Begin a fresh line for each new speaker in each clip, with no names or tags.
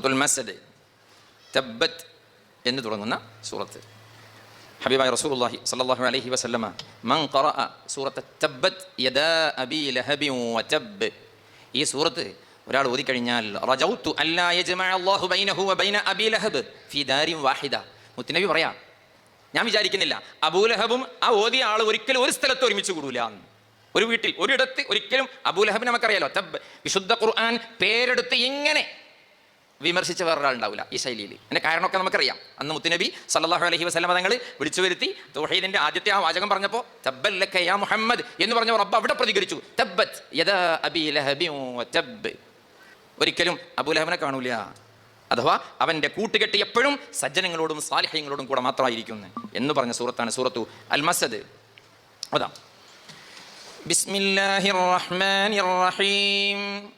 മസദ് തബ്ബത്ത് എന്ന് തുടങ്ങുന്ന സൂറത്ത്. ഹബീബായ റസൂലുള്ളാഹി സ്വല്ലല്ലാഹു അലൈഹി വസല്ലമ മൻ ഖറഅ സൂറത്ത് തബ്ബത്ത് യദാ അബി ലഹബി വതബ് ഈ സൂറത്ത് ഒരാൾ ഓതി കഴിഞ്ഞാൽ റജൗതു അല്ലാ യജ്മഅ അല്ലാഹു ബൈനഹു വബൈന അബി ലഹബ് ഫി ദാരിൻ വാഹിദ. മുത്തനബി പറയാ ഞാൻ വിചാരിക്കുന്നില്ല അബൂലഹബും ആ ഓതിയ ആൾ ഒരിക്കലും ഒരു സ്ഥലത്ത് ഒരുമിച്ച് കൂടൂല. ഒരു വീട്ടിൽ ഒരിടത്ത് ഒരിക്കലും അബൂലഹബിന് നമുക്കറിയാലോ തബ് വിശുദ്ധ ഖുർആൻ പേരെടുത്ത് എങ്ങനെ വിമർശിച്ച വേറൊരാളുണ്ടാവില്ല ഈ ശൈലിയിൽ. അതിന്റെ കാരണമൊക്കെ നമുക്കറിയാം. അന്ന് മുത്തുനബി സല്ലാഹു അലഹി വസ്ലം തങ്ങൾ വിളിച്ചു വരുത്തി തൗഹീദിന്റെ ആദ്യത്തെ ആ വാചകം പറഞ്ഞപ്പോൾ മുഹമ്മദ് എന്ന് പറഞ്ഞ റബ്ബ് അവിടെ പ്രതികരിച്ചു. തബ്ബത് യദാ അബി ലഹബി ഒരിക്കലും അബുലഹബിനെ കാണൂല. അഥവാ അവന്റെ കൂട്ടുകെട്ട് എപ്പോഴും സജ്ജനങ്ങളോടും സാലിഹ്യങ്ങളോടും കൂടെ മാത്രമായിരിക്കുന്നു എന്ന് പറഞ്ഞ സൂറത്താണ് സൂറത്തു അൽ മസദ് അതാ. ബിസ്മില്ലാഹിർ റഹ്മാനിർ റഹീം.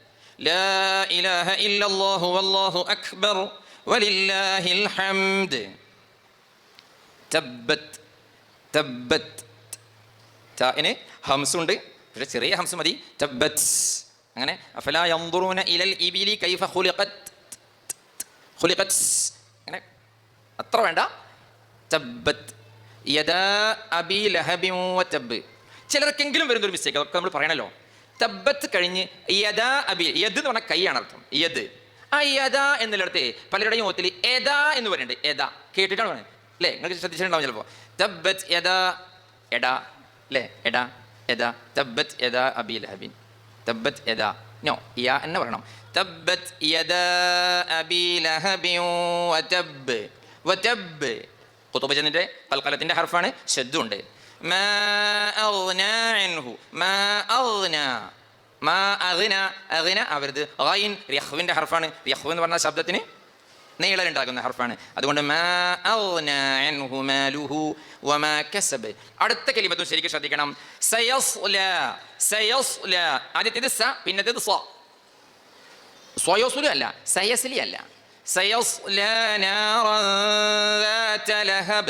لا إله إلا الله والله أكبر ولله الحمد تبت تبت താന് ഹംസുണ്ട് പക്ഷെ ചെറിയ ഹംസ് മതി തബ്ബത്ത് അങ്ങനെ അഫലാ യൻദുറൂന ഇലൽ ഇബിലി കൈഫ ഖുലിഖത് ഖുലിഖത് അങ്ങനെ അത്ര വേണ്ട തബ്ബത്ത് യദാ അബി ലഹബി വതബ് ചിലർക്കെങ്കിലും വരുന്നൊരു മിസ്റ്റേക്ക് അതൊക്കെ നമ്മൾ പറയണല്ലോ തബ്ബത്ത് കഴിഞ്ഞ് യദാ അബി യദ് എന്ന് പറഞ്ഞ കൈയാണ് അർത്ഥം. യദ്. ആ യഥാ എന്നുള്ളിടത്ത് പലരുടെയും ഓത്തിൽ യഥാ എന്ന് പറയുന്നുണ്ട്. യഥാ കേട്ടിട്ടാണ് പറയുന്നത്. അല്ലേ നിങ്ങൾക്ക് ശ്രദ്ധിച്ചിട്ടുണ്ടാവും ചിലപ്പോൾ തബ്ബത്ത് യഥാ എടാ അല്ലേ എടാ യഥാ തബ്ബത്ത് യഥാ അബി ലഹബിൻ തബ്ബത്ത് യഥാ നോ യാ എന്ന് പറയണം. തബ്ബത്ത് യഥാ അബി ലഹബിൻ വതബ് വതബ് ചെന്നിട്ട് പൽക്കാലത്തിന്റെ ഹർഫാണ് ശബ്ദമുണ്ട് മാ അഗ്നാ അൻഹു മാ അഗ്നാ മാ അഗ്ന അഗ്ന അവരത് ഗൈൻ റിഹ്വിന്റെ ഹർഫാണ് റിഹ്വ് എന്ന് പറഞ്ഞ ശബ്ദത്തിന് നീളലുണ്ടാകുന്ന ഹർഫാണ് അതുകൊണ്ട് മാ അഗ്നാ അൻഹു മാലുഹു വമാ കസബ് അടുത്ത കലിമത്തും ശരിക്കും ശ്രദ്ധിക്കണം സയസ്ല സയസ്ല ആദ്യത്തേത് സ പിന്നത്തേത് സ്വ സ്വയോസുലു അല്ല സയസ്ലി അല്ല سيصلى نارا ذات لهب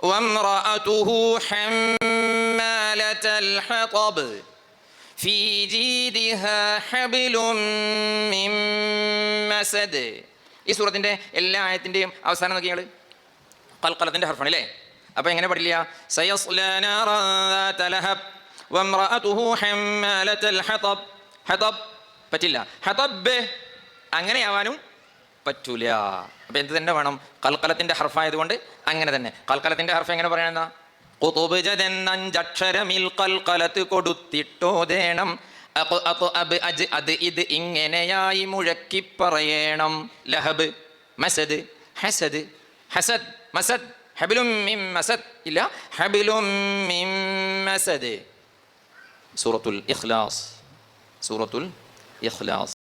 وامرأته حمالة الحطب في جيدها حبل من مسد ഈ സൂറത്തിൻ്റെ എല്ലാ ആയത്തിൻ്റെയും അവസാനം നോക്കി നിങ്ങൾ കൽക്കലത്തിൻ്റെ ഹർഫാണ് അല്ലേ അപ്പോൾ എങ്ങനെ പഠില്ല സയസ്ലാ നാറാ ذات لهب وامرأته حمالة الحطب حطب പറ്റില്ല ഹതബ് അങ്ങനെയാവാനും പറ്റൂല. അപ്പൊ എന്ത് തന്നെ വേണം? കൽക്കലത്തിന്റെ ഹർഫായതുകൊണ്ട് അങ്ങനെ തന്നെ. കൽക്കലത്തിന്റെ ഹർഫ് എങ്ങനെ പറയണെന്നാ കുതുബുജതെന്നഞ്ചക്ഷരമിൽ കൽക്കലത്ത് കൊടുത്തിട്ടോതേണം അജ് അത് ഇത് ഇങ്ങനെയായി മുഴക്കി പറയണം. ലഹബ് മസദ് ഹസദ് ഹസദ് മസദ് ഹബിലും മിം മസദ്. ഇല്ല ഹബിലും മിം മസദ്. സൂറത്തുൽ ഇഖ്ലാസ്. സൂറത്തുൽ ഇഖ്ലാസ്.